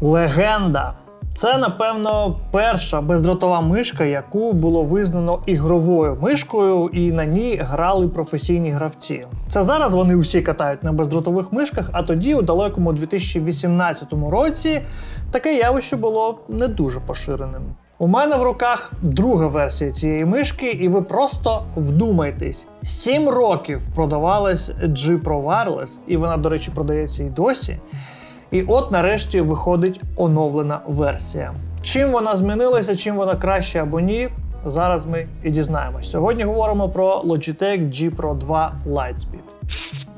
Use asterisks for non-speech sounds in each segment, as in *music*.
Легенда. Це, напевно, перша бездротова мишка, яку було визнано ігровою мишкою, і на ній грали професійні гравці. Це зараз вони усі катають на бездротових мишках, а тоді, у далекому 2018 році, таке явище було не дуже поширеним. У мене в руках друга версія цієї мишки, і ви просто вдумайтесь: 7 років продавалась G Pro Wireless, і вона, до речі, продається і досі. І от нарешті виходить оновлена версія. Чим вона змінилася, чим вона краще або ні, зараз ми і дізнаємось. Сьогодні говоримо про Logitech G Pro 2 Lightspeed.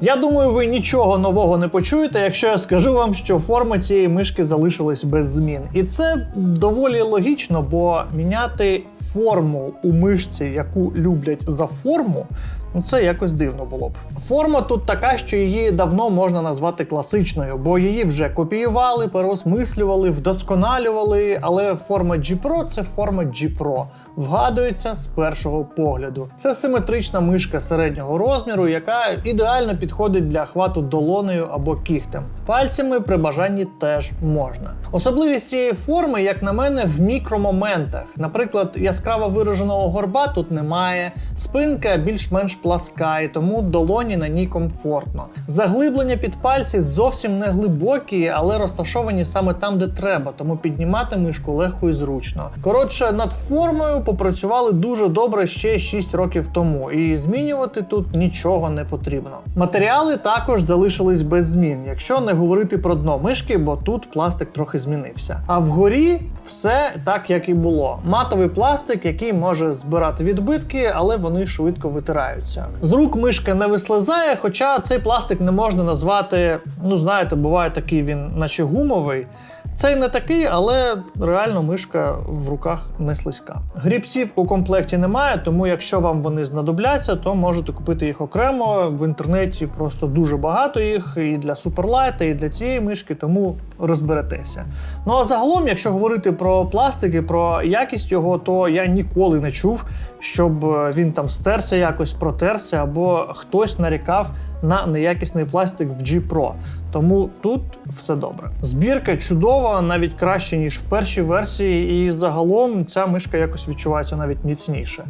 Я думаю, ви нічого нового не почуєте, якщо я скажу вам, що форма цієї мишки залишилась без змін. І це доволі логічно, бо міняти форму у мишці, яку люблять за форму, ну це якось дивно було б. Форма тут така, що її давно можна назвати класичною, бо її вже копіювали, переосмислювали, вдосконалювали. Але форма G Pro це форма G Pro. Вгадується з першого погляду. Це симетрична мишка середнього розміру, яка ідеально підходить для хвату долонею або кігтем. Пальцями при бажанні теж можна. Особливість цієї форми, як на мене, в мікромоментах. Наприклад, яскраво вираженого горба тут немає, спинка більш-менш пласка, і тому долоні на ній комфортно. Заглиблення під пальці зовсім не глибокі, але розташовані саме там, де треба, тому піднімати мишку легко і зручно. Коротше, над формою попрацювали дуже добре ще 6 років тому, і змінювати тут нічого не потрібно. Матеріали також залишились без змін, якщо не говорити про дно мишки, бо тут пластик трохи змінився. А вгорі все так, як і було. Матовий пластик, який може збирати відбитки, але вони швидко витираються. З рук мишка не вислизає, хоча цей пластик не можна назвати, ну знаєте, буває такий він, наче гумовий. Цей не такий, але реально мишка в руках не слизька. Грібців у комплекті немає, тому якщо вам вони знадобляться, то можете купити їх окремо. В інтернеті просто дуже багато їх і для суперлайта, і для цієї мишки, тому розберетеся. Ну а загалом, якщо говорити про пластики, про якість його, то я ніколи не чув, щоб е, він там стерся якось, протерся, або хтось нарікав на неякісний пластик в G Pro. Тому тут все добре. Збірка чудова, навіть краще, ніж в першій версії, і загалом ця мишка якось відчувається навіть міцніше.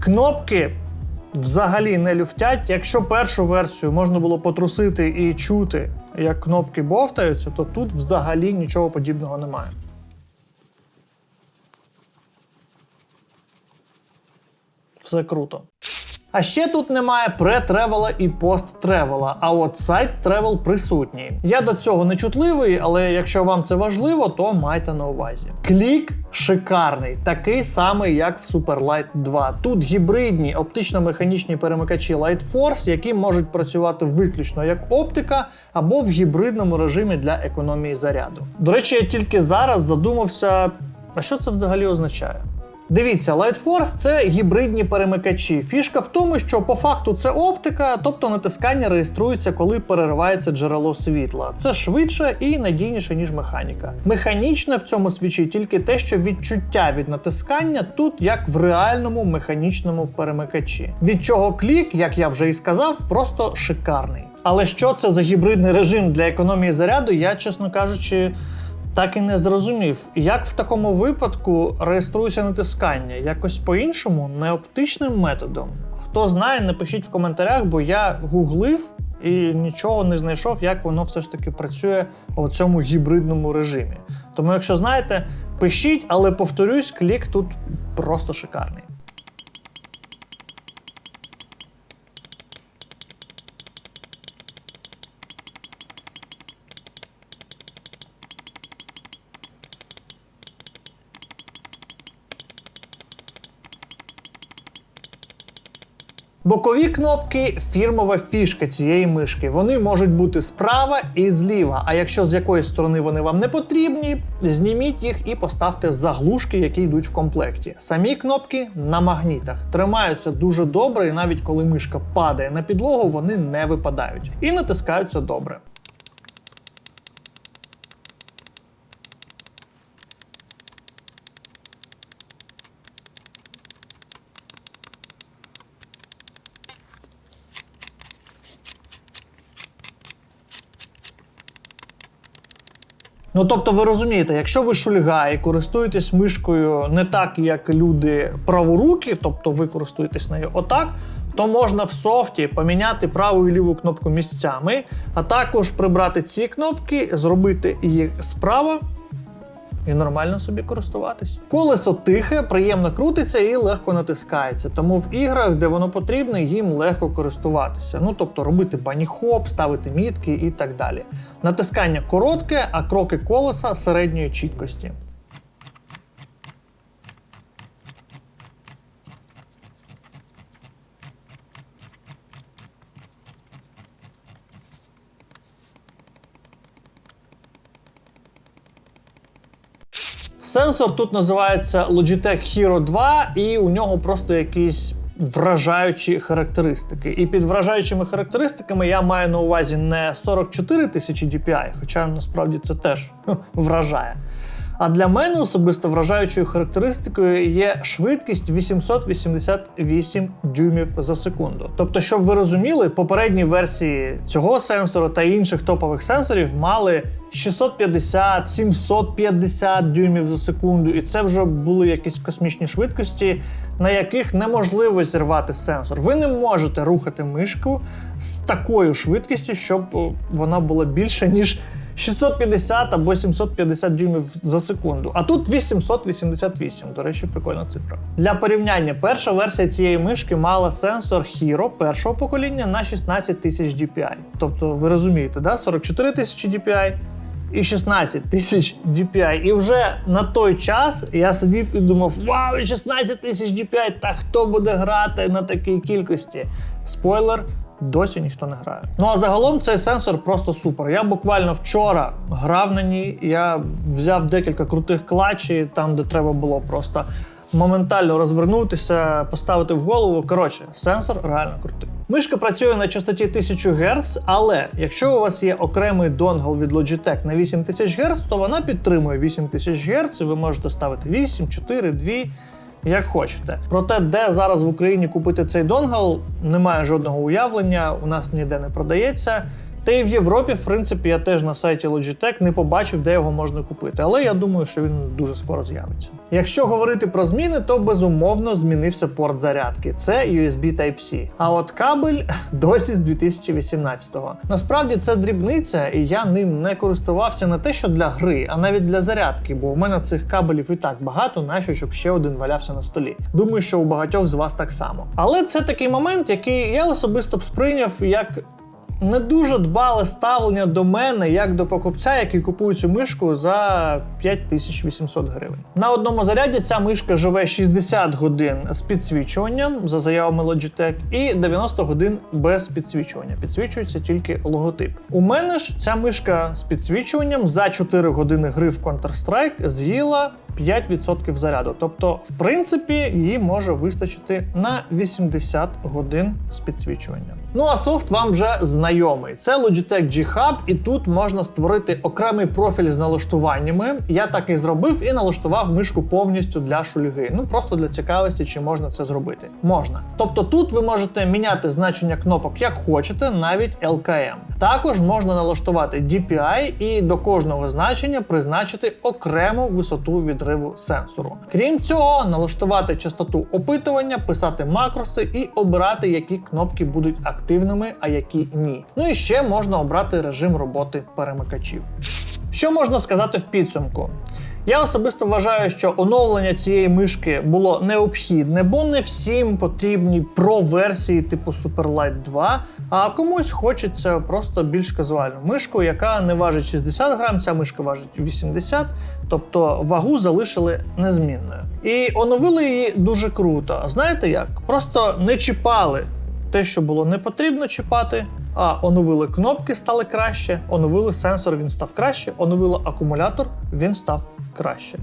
Кнопки взагалі не люфтять. Якщо першу версію можна було потрусити і чути, як кнопки бовтаються, то тут взагалі нічого подібного немає. Все круто. А ще тут немає пре-тревела і пост-тревела, а от сайт-тревел присутній. Я до цього не чутливий, але якщо вам це важливо, то майте на увазі. Клік шикарний, такий самий, як в Superlight 2. Тут гібридні оптично-механічні перемикачі Light Force, які можуть працювати виключно як оптика або в гібридному режимі для економії заряду. До речі, я тільки зараз задумався, а що це взагалі означає. Дивіться, Light Force – це гібридні перемикачі. Фішка в тому, що по факту це оптика, тобто натискання реєструється, коли переривається джерело світла. Це швидше і надійніше, ніж механіка. Механічне в цьому свідчить тільки те, що відчуття від натискання тут як в реальному механічному перемикачі. Від чого клік, як я вже і сказав, просто шикарний. Але що це за гібридний режим для економії заряду, я, чесно кажучи, так і не зрозумів, як в такому випадку реєструється натискання, якось по-іншому, не оптичним методом. Хто знає, напишіть в коментарях, бо я гуглив і нічого не знайшов, як воно все ж таки працює у цьому гібридному режимі. Тому, якщо знаєте, пишіть, але повторюсь, клік тут просто шикарний. Бокові кнопки фірмова фішка цієї мишки. Вони можуть бути справа і зліва. А якщо з якоїсь сторони вони вам не потрібні, зніміть їх і поставте заглушки, які йдуть в комплекті. Самі кнопки на магнітах тримаються дуже добре, і навіть коли мишка падає на підлогу, вони не випадають і натискаються добре. Ну тобто, ви розумієте, якщо ви шульга і користуєтесь мишкою не так, як люди праворукі, тобто ви користуєтесь нею отак, то можна в софті поміняти праву і ліву кнопку місцями, а також прибрати ці кнопки, зробити їх справа і нормально собі користуватись. Колесо тихе, приємно крутиться і легко натискається. Тому в іграх, де воно потрібне, їм легко користуватися. Ну тобто робити бані-хоп, ставити мітки і так далі. Натискання коротке, а кроки колеса середньої чіткості. Сенсор тут називається Logitech Hero 2, і у нього просто якісь вражаючі характеристики. І під вражаючими характеристиками я маю на увазі не 44 тисячі DPI, хоча насправді це теж *laughs* вражає. А для мене особисто вражаючою характеристикою є швидкість 888 дюймів за секунду. Тобто, щоб ви розуміли, попередні версії цього сенсору та інших топових сенсорів мали 650, 750 дюймів за секунду, і це вже були якісь космічні швидкості, на яких неможливо зірвати сенсор. Ви не можете рухати мишку з такою швидкістю, щоб вона була більше ніж 650 або 750 дюймів за секунду. А тут 888. До речі, прикольна цифра. Для порівняння, перша версія цієї мишки мала сенсор Hero першого покоління на 16 тисяч DPI. Тобто, ви розумієте, да? 44 тисячі DPI і 16 тисяч DPI. І вже на той час я сидів і думав: Вау, 16 тисяч DPI! Та хто буде грати на такій кількості? Спойлер. Досі ніхто не грає. Ну а загалом цей сенсор просто супер. Я буквально вчора грав на ній. Я взяв декілька крутих клатчів, там, де треба було просто моментально розвернутися, поставити в голову. Коротше, сенсор реально крутий. Мишка працює на частоті 1000 Гц, але якщо у вас є окремий донгл від Logitech на 8000 Гц, то вона підтримує 8000 Гц, і ви можете ставити 8, 4, 2 як хочете. Проте, де зараз в Україні купити цей донгл, немає жодного уявлення, у нас ніде не продається. Та і в Європі, в принципі, я теж на сайті Logitech не побачив, де його можна купити. Але я думаю, що він дуже скоро з'явиться. Якщо говорити про зміни, то безумовно змінився порт зарядки. Це USB Type-C. А от кабель *laughs* досі з 2018-го. Насправді це дрібниця, і я ним не користувався не те, що для гри, а навіть для зарядки, бо у мене цих кабелів і так багато, нащо щоб ще один валявся на столі. Думаю, що у багатьох з вас так само. Але це такий момент, який я особисто б сприйняв як не дуже дбале ставлення до мене як до покупця, який купує цю мишку за 5800 гривень. На одному заряді ця мишка живе 60 годин з підсвічуванням за заявами Logitech і 90 годин без підсвічування. Підсвічується тільки логотип. У мене ж ця мишка з підсвічуванням за 4 години гри в Counter-Strike з'їла 5% заряду. Тобто, в принципі, її може вистачити на 80 годин з підсвічуванням. Ну а софт вам вже знайомий. Це Logitech G Hub, і тут можна створити окремий профіль з налаштуваннями. Я так і зробив і налаштував мишку повністю для шульги. Ну просто для цікавості, чи можна це зробити. Можна. Тобто тут ви можете міняти значення кнопок як хочете, навіть LKM. Також можна налаштувати DPI і до кожного значення призначити окрему висоту відриву сенсору. Крім цього, налаштувати частоту опитування, писати макроси і обирати, які кнопки будуть активними, а які ні. Ну і ще можна обрати режим роботи перемикачів. Що можна сказати в підсумку? Я особисто вважаю, що оновлення цієї мишки було необхідне, бо не всім потрібні про-версії типу Superlight 2, а комусь хочеться просто більш казуальну мишку, яка не важить 60 грам, ця мишка важить 80, тобто вагу залишили незмінною. І оновили її дуже круто. Знаєте як? Просто не чіпали те, що було не потрібно чіпати. А оновили кнопки, стали краще, оновили сенсор, він став краще, оновили акумулятор, він став краще.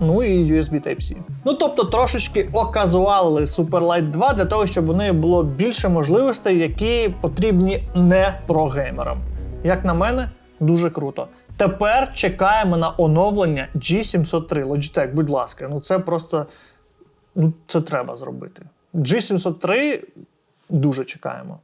Ну і USB Type-C. Ну тобто трошечки оказуалили Superlight 2 для того, щоб у неї було більше можливостей, які потрібні не прогеймерам. Як на мене, дуже круто. Тепер чекаємо на оновлення G703. Logitech, будь ласка, ну це просто ну, це треба зробити. G703 дуже чекаємо.